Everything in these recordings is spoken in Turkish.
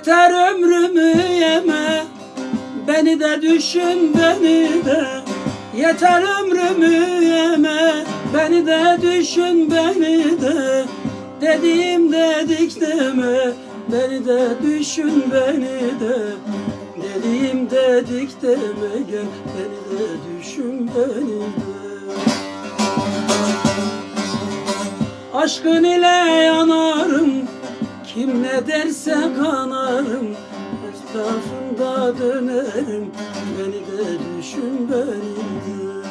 Yeter ömrümü yeme. Beni de düşün beni de. Yeter ömrümü yeme. Beni de düşün beni de. Dediğim dedik deme. Beni de düşün beni de. Dediğim dedik deme. Gel beni de düşün beni de. Aşkın ile yanarım Kim ne derse kanarım Etrafında dönerim. Beni de düşün beni de.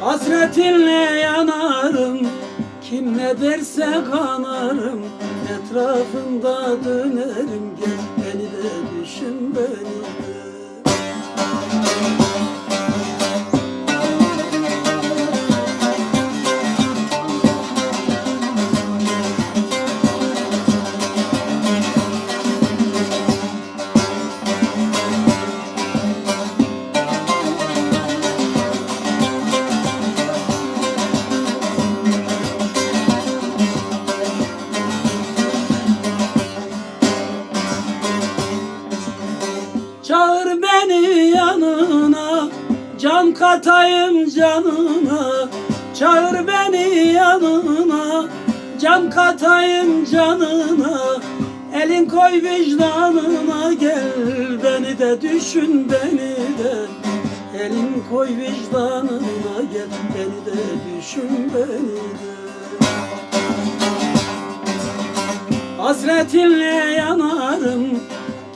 Hasretinle yanarım. Kim ne derse kanarım Etrafında dönerim Beni yanına Can katayım canına. Çağır beni yanına Can katayım canına. Elin koy vicdanına Gel beni de düşün beni de. Elin koy vicdanına Gel beni de düşün beni de. Hasretinle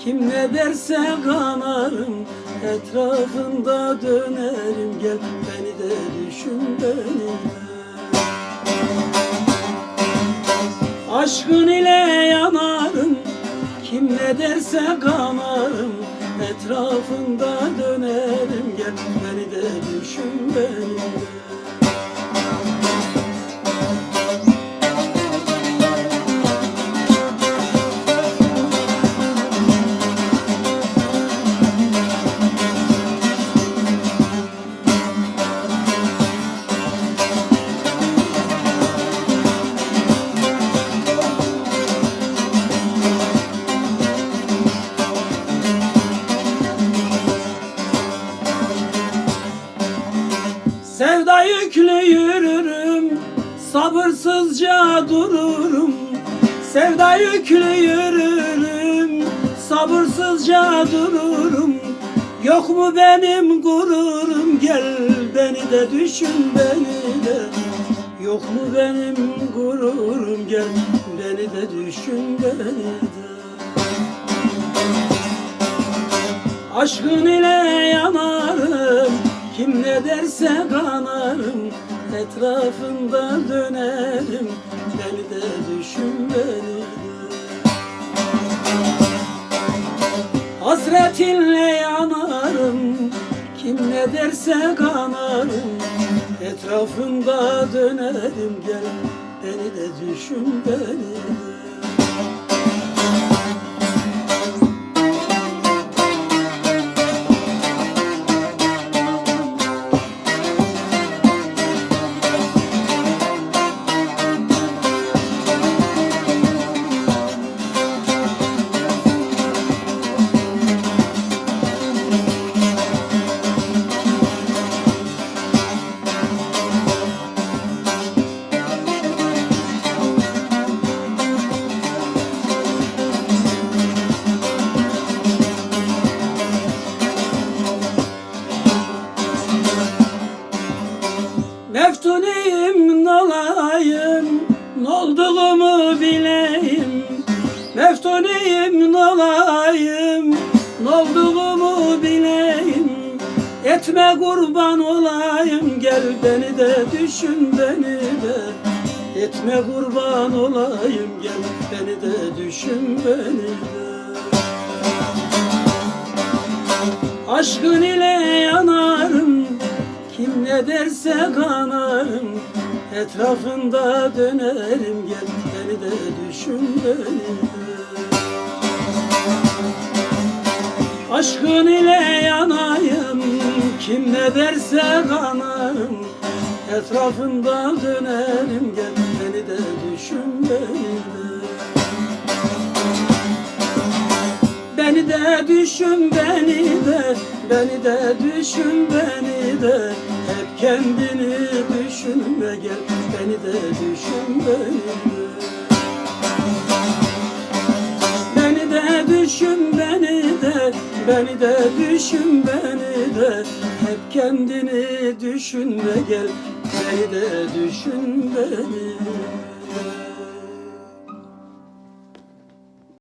Kim ne derse kanarım Etrafında dönerim. Gel beni de düşün beni Aşkın ile yanarım Kim ne derse kanarım Etrafında dönerim. Gel beni de düşün beni de Yüklü yürürüm Sabırsızca dururum. Sevda yüklü yürürüm Sabırsızca dururum. Yok mu benim gururum? Gel beni de düşün beni de. Yok mu benim gururum? Gel beni de düşün beni de. Aşkın ile yanarım Kim ne derse kanarım Etrafında dönerim. Beni de düşün beni Hasretinle yanarım Kim ne derse kanarım. Etrafında dönerim Gel beni de düşün beni Meftuniyim nolayım Nolduğumu bileyim. Meftuniyim nolayım Nolduğumu bileyim. Etme kurban olayım Gel beni de düşün beni de. Etme kurban olayım Gel beni de düşün beni de. Aşkın ile yanarım ederse kanarım Etrafında dönerim. Gel beni de düşün beni. Aşkın ile yanayım kim ne derse kanarım. Etrafında dönerim gel beni de düşün beni. De Beni de düşün beni de Beni de düşün beni de kendini düşünme gel Beni de düşün beni Beni de düşün beni de Beni de düşün beni de. Hep kendini düşünme gel Beni de düşün beni